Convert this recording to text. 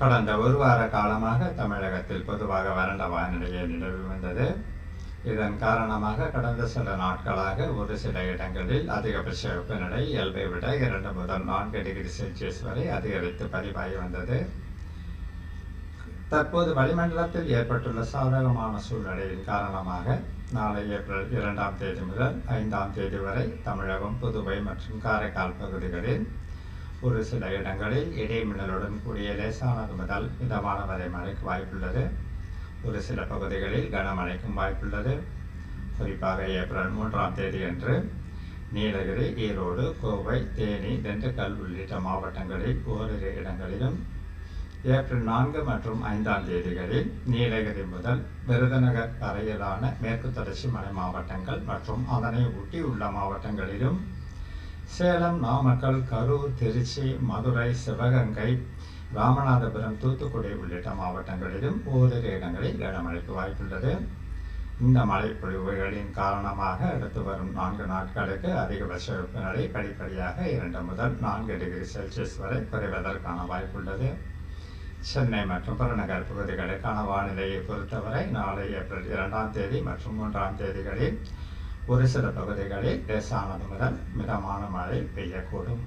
கடந்த ஒரு வார காலமாக தமிழகத்தில் பொதுவாக வறண்ட வானிலையே நிலவி வந்தது. இதன் காரணமாக கடந்த சில நாட்களாக ஒரு சில இடங்களில் அதிகபட்ச வெப்பநிலை இயல்பை விட இரண்டு முதல் நான்கு டிகிரி செல்சியஸ் வரை அதிகரித்து பதிவாகி வந்தது. தற்போது வளிமண்டலத்தில் ஏற்பட்டுள்ள சாதகமான சூழ்நிலையின் காரணமாக நாளை ஏப்ரல் இரண்டாம் தேதி முதல் ஐந்தாம் தேதி வரை தமிழகம் புதுவை மற்றும் காரைக்கால் பகுதிகளில் ஒரு சில இடங்களில் இடைமின்னலுடன் கூடிய லேசானது முதல் மிதமான வரை மழைக்கு வாய்ப்புள்ளது. ஒரு சில பகுதிகளில் கனமழைக்கும் வாய்ப்புள்ளது. குறிப்பாக ஏப்ரல் மூன்றாம் தேதி அன்று நீலகிரி ஈரோடு கோவை தேனி திண்டுக்கல் உள்ளிட்ட மாவட்டங்களில் ஓரிரு இடங்களிலும் ஏப்ரல் நான்கு மற்றும் ஐந்தாம் தேதிகளில் நீலகிரி முதல் விருதுநகர் வரையிலான மேற்கு தொடர்ச்சி மலை மாவட்டங்கள் மற்றும் அதனை ஒட்டியுள்ள மாவட்டங்களிலும் சேலம் நாமக்கல் கரூர் திருச்சி மதுரை சிவகங்கை ராமநாதபுரம் தூத்துக்குடி உள்ளிட்ட மாவட்டங்களிலும் ஓரிரு இடங்களில் கனமழைக்கு வாய்ப்புள்ளது. இந்த மழைப்பொழிவுகளின் காரணமாக அடுத்து வரும் நான்கு நாட்களுக்கு அதிகபட்ச வெப்பநிலை படிப்படியாக இரண்டு முதல் நான்கு டிகிரி செல்சியஸ் வரை குறைவதற்கான வாய்ப்புள்ளது. சென்னை மற்றும் புறநகர் பகுதிகளுக்கான வானிலையை பொறுத்தவரை நாளை ஏப்ரல் இரண்டாம் தேதி மற்றும் மூன்றாம் தேதிகளில் ஒரு சில பகுதிகளில் லேசானது முதல் மிதமான மழை பெய்யக்கூடும்.